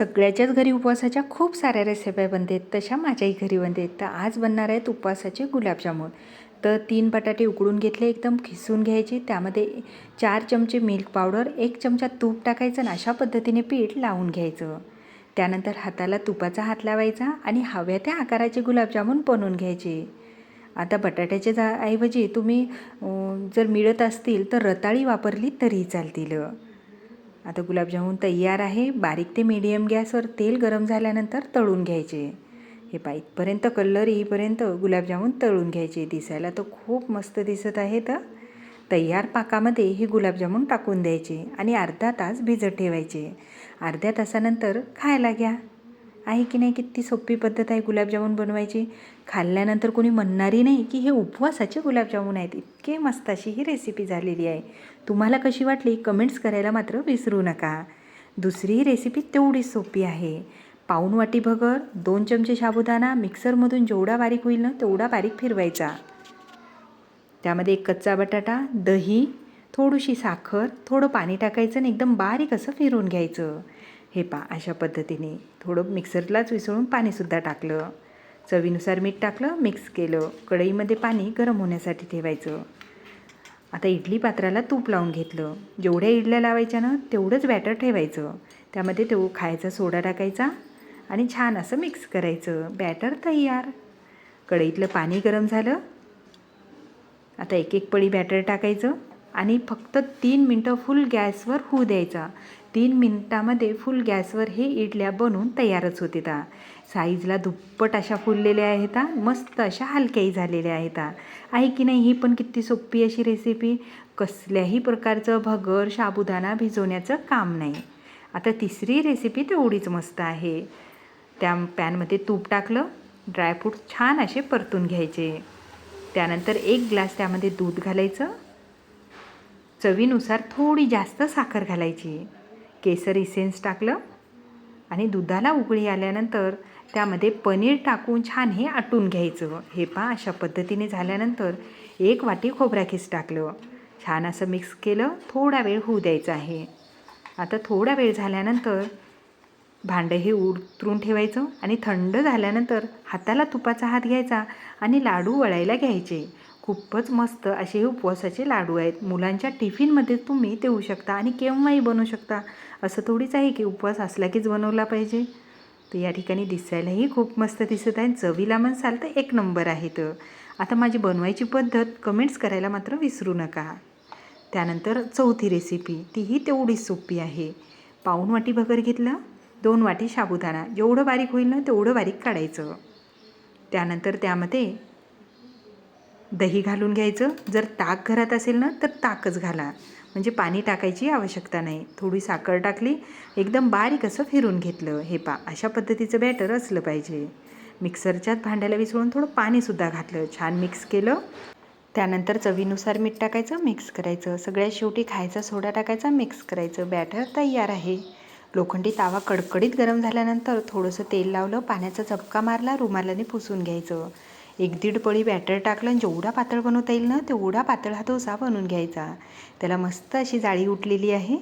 सगळ्याच्याच घरी उपवासाच्या खूप साऱ्या रेसिप्या बनतात तशा माझ्याही घरी बनतात तर आज बनणार आहेत उपवासाचे गुलाबजामुन. तर तीन बटाटे उकडून घेतले एकदम खिसून घ्यायचे. त्यामध्ये चार चमचे मिल्क पावडर एक चमचा तूप टाकायचं आणि अशा पद्धतीने पीठ लावून घ्यायचं. त्यानंतर हाताला तुपाचा हात लावायचा आणि हव्या त्या आकाराचे गुलाबजामुन बनवून घ्यायचे. आता बटाट्याच्या जा ऐवजी तुम्ही जर मिळत असतील तर रताळी वापरली तरी चालतील. आता गुलाबजामुन तयार आहे. बारीक ते मीडियम गॅसवर तेल गरम झाल्यानंतर तळून घ्यायचे. हे पा इथपर्यंत कलर येईपर्यंत गुलाबजामुन तळून घ्यायचे. दिसायला तर खूप मस्त दिसत आहेत. तयार पाकामध्ये हे गुलाबजामुन टाकून द्यायचे आणि अर्धा तास भिजत ठेवायचे. अर्ध्या तासानंतर खायला घ्या. आहे की नाही किती सोपी पद्धत आहे गुलाबजामुन बनवायची. खाल्ल्यानंतर कोणी म्हणणारही नाही की हे उपवासाचे गुलाबजामुन आहेत. इतके मस्त अशी ही रेसिपी झालेली आहे. तुम्हाला कशी वाटली? कमेंट्स करायला मात्र विसरू नका. दुसरी रेसिपी तेवढीच सोपी आहे. पाऊण वाटी भगर दोन चमचे साबुदाणा मिक्सरमधून जेवढा बारीक होईल ना तेवढा बारीक फिरवायचा. त्यामध्ये एक कच्चा बटाटा दही थोडीशी साखर थोडं पाणी टाकायचं आणि एकदम बारीक असं फिरवून घ्यायचं. हे पा अशा पद्धतीने थोडं मिक्सरलाच विसळून पाणीसुद्धा टाकलं. चवीनुसार मीठ टाकलं मिक्स केलं. कढईमध्ये पाणी गरम होण्यासाठी ठेवायचं. आता इडली पात्राला तूप लावून घेतलं. जेवढ्या इडल्या लावायच्या ना तेवढंच बॅटर ठेवायचं. त्यामध्ये तेव खायचा सोडा टाकायचा आणि छान असं मिक्स करायचं. बॅटर तयार. कढईतलं पाणी गरम झालं. आता एक एक पळी बॅटर टाकायचं. आणि फक्त तीन मिनटं फुल गॅसवर होऊ द्यायचा. तीन मिनटामध्ये फुल गॅसवर हे इडल्या बनवून तयारच होते ता. साईजला दुप्पट अशा फुललेल्या आहेत मस्त अशा हलक्याही झालेल्या आहेत आहे की नाही ही पण किती सोपी अशी रेसिपी कसल्याही प्रकारचं भगर साबुदाणा भिजवण्याचं काम नाही. आता तिसरी रेसिपी तेवढीच मस्त आहे. त्या पॅनमध्ये तूप टाकलं ड्रायफ्रूट छान असे परतून घ्यायचे. त्यानंतर एक ग्लास त्यामध्ये दूध घालायचं. चवीनुसार थोडी जास्त साखर घालायची. केसर इसेन्स टाकलं आणि दुधाला उकळी आल्यानंतर त्यामध्ये पनीर टाकून छान हे आटून घ्यायचं. हे पा अशा पद्धतीने झाल्यानंतर एक वाटी खोबराखीस टाकलं. छान असं मिक्स केलं. थोडा वेळ होऊ द्यायचं आहे. आता थोडा वेळ झाल्यानंतर भांडं हे उतरून ठेवायचं आणि थंड झाल्यानंतर हाताला तुपाचा हात घ्यायचा आणि लाडू वळायला घ्यायचे. खूपच मस्त असे हे उपवासाचे लाडू आहेत. मुलांच्या टिफिनमध्ये तुम्ही देऊ शकता आणि केव्हाही बनवू शकता. असं थोडीच आहे की उपवास असला कीच बनवला पाहिजे. तर या ठिकाणी दिसायलाही खूप मस्त दिसत आहे. चवीला म्हणसाल तर एक नंबर आहेत आता माझी बनवायची पद्धत कमेंट्स करायला मात्र विसरू नका. त्यानंतर चौथी रेसिपी तीही तेवढीच सोपी आहे. पाऊण वाटी भगर घेतलं दोन वाटी साबुदाणा. जेवढं बारीक होईल ना तेवढं बारीक काढायचं. त्यानंतर त्यामध्ये दही घालून घ्यायचं. जर ताक घरात असेल ना तर ताकच घाला. म्हणजे पाणी टाकायची आवश्यकता नाही. थोडी साखर टाकली एकदम बारीक असं फिरून घेतलं. हे पा अशा पद्धतीचं बॅटर असलं पाहिजे. मिक्सरच्याच भांड्याला विसळून थोडं पाणीसुद्धा घातलं. छान मिक्स केलं. त्यानंतर चवीनुसार मीठ टाकायचं मिक्स करायचं. सगळ्यात शेवटी खायचा सोडा टाकायचा मिक्स करायचं. बॅटर तयार आहे. लोखंडी तावा कडकडीत गरम झाल्यानंतर थोडंसं तेल लावलं पाण्याचा चपका मारला रुमालाने पुसून घ्यायचं. एक दीड पळी बॅटर टाकलं आणि जेवढा पातळ बनवता येईल ना तेवढा पातळ हा डोसा बनवून घ्यायचा. त्याला मस्त अशी जाळी उठलेली आहे.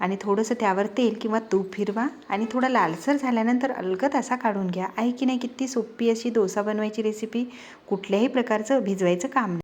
आणि थोडंसं त्यावर तेल किंवा तूप फिरवा आणि थोडा लालसर झाल्यानंतर अलगद असा काढून घ्या. आहे की नाही किती सोपी अशी डोसा बनवायची रेसिपी कुठल्याही प्रकारचं भिजवायचं काम नाही.